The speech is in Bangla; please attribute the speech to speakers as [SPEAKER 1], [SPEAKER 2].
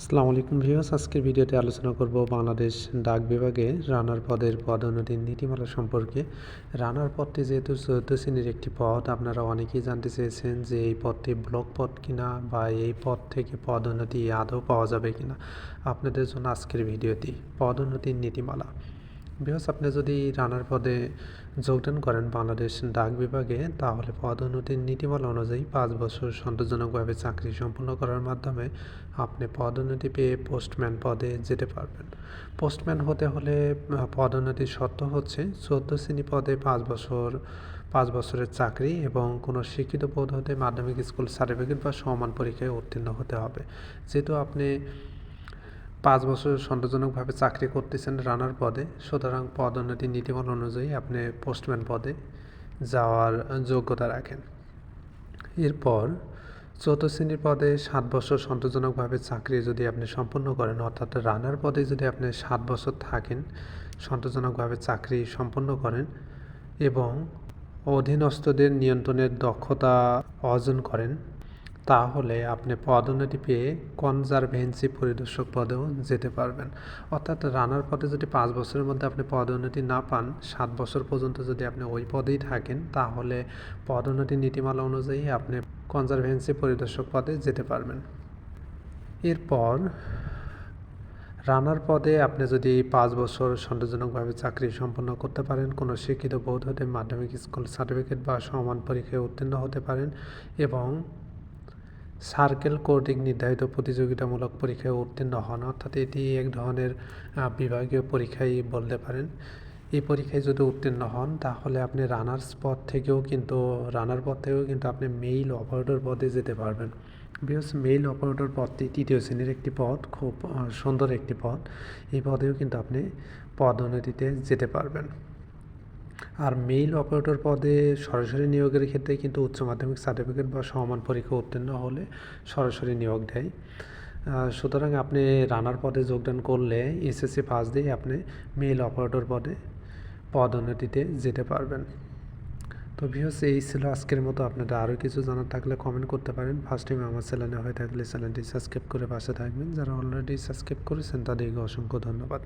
[SPEAKER 1] আসসালামু আলাইকুম ভিউয়ার্স, আজকের ভিডিওতে আলোচনা করব বাংলাদেশ ডাক বিভাগে রানার পদের পদোন্নতির নীতিমালা সম্পর্কে। রানার পদটি যেহেতু চৌদ্দ শ্রেণির একটি পদ, আপনারা অনেকেই জানতে চেয়েছেন যে এই পদটি ব্লক পদ কিনা বা এই পদ থেকে পদোন্নতি আদৌ পাওয়া যাবে কিনা। আপনাদের জন্য আজকের ভিডিওটি পদোন্নতির নীতিমালা। বিকজ আপনি যদি রানার পদে যোগদান করেন বাংলাদেশ ডাক বিভাগে, তাহলে পদোন্নতির নীতিমালা অনুযায়ী পাঁচ বছর সন্তোষজনকভাবে চাকরি সম্পন্ন করার মাধ্যমে আপনি পদোন্নতি পেয়ে পোস্টম্যান পদে যেতে পারবেন। পোস্টম্যান হতে হলে পদোন্নতির শর্ত হচ্ছে চোদ্দ শ্রেণি পদে পাঁচ বছর, পাঁচ বছরের চাকরি এবং কোনো শিক্ষিত পদ হতে মাধ্যমিক স্কুল সার্টিফিকেট বা সমান পরীক্ষায় উত্তীর্ণ হতে হবে। যেহেতু আপনি পাঁচ বছর সন্তোষজনকভাবে চাকরি করতেছেন রানার পদে। সুতরাং পদোন্নতি নীতিমালা অনুযায়ী আপনি পোস্টম্যান পদে যাওয়ার যোগ্যতা রাখেন। এরপর চতুর্থ শ্রেণির পদে সাত বছর সন্তোষজনকভাবে চাকরি যদি আপনি সম্পন্ন করেন, অর্থাৎ রানার পদে যদি আপনি সাত বছর থাকেন সন্তোষজনকভাবে চাকরি সম্পন্ন করেন এবং অধীনস্থদের নিয়ন্ত্রণের দক্ষতা অর্জন করেন তাহলে আপনি পদোন্নতি পেয়ে কনজারভেন্সি পরিদর্শক পদেও যেতে পারবেন। অর্থাৎ রানার পদে যদি পাঁচ বছরের মধ্যে আপনি পদোন্নতি না পান, সাত বছর পর্যন্ত যদি আপনি ওই পদেই থাকেন, তাহলে পদোন্নতি নীতিমালা অনুযায়ী আপনি কনজারভেন্সি পরিদর্শক পদে যেতে পারবেন। এরপর রানার পদে আপনি যদি পাঁচ বছর সন্তোষজনকভাবে চাকরি সম্পন্ন করতে পারেন, কোনো শিক্ষিত বোধ হতে মাধ্যমিক স্কুল সার্টিফিকেট বা সমান পরীক্ষায় উত্তীর্ণ হতে পারেন এবং সার্কেল কর্তৃক নির্ধারিত প্রতিযোগিতামূলক পরীক্ষায় উত্তীর্ণ হন, অর্থাৎ এটি এক ধরনের বিভাগীয় পরীক্ষাই বলতে পারেন। এই পরীক্ষায় যদি উত্তীর্ণ হন, তাহলে আপনি রানার্স পদ থেকেও কিন্তু, রানার পদ থেকেও কিন্তু আপনি মেইল অপারেটর পদে যেতে পারবেন। বিকজ মেইল অপারেটর পদটি তৃতীয় শ্রেণির একটি পদ, খুব সুন্দর একটি পদ। এই পদেও কিন্তু আপনি পদোন্নতিতে যেতে পারবেন। আর মেইল অপারেটর পদে সরাসরি নিয়োগের ক্ষেত্রে কিন্তু উচ্চ মাধ্যমিক সার্টিফিকেট বা সমান পরীক্ষা উত্তীর্ণ হলে সরাসরি নিয়োগ দেয়। সুতরাং আপনি রানার পদে যোগদান করলে এসএসসি পাস দিয়ে আপনি মেইল অপারেটর পদে পদোন্নতিতে যেতে পারবেন। তো ভিউস এই ছিল আজকের মতো। আপনাদের আরও কিছু জানার থাকলে কমেন্ট করতে পারেন। ফার্স্ট টাইম আমার চ্যানেলে হয়ে থাকলে চ্যানেলটি সাবস্ক্রাইব করে পাশে থাকবেন। যারা অলরেডি সাবস্ক্রাইব করেছেন, তাদেরকে অসংখ্য ধন্যবাদ।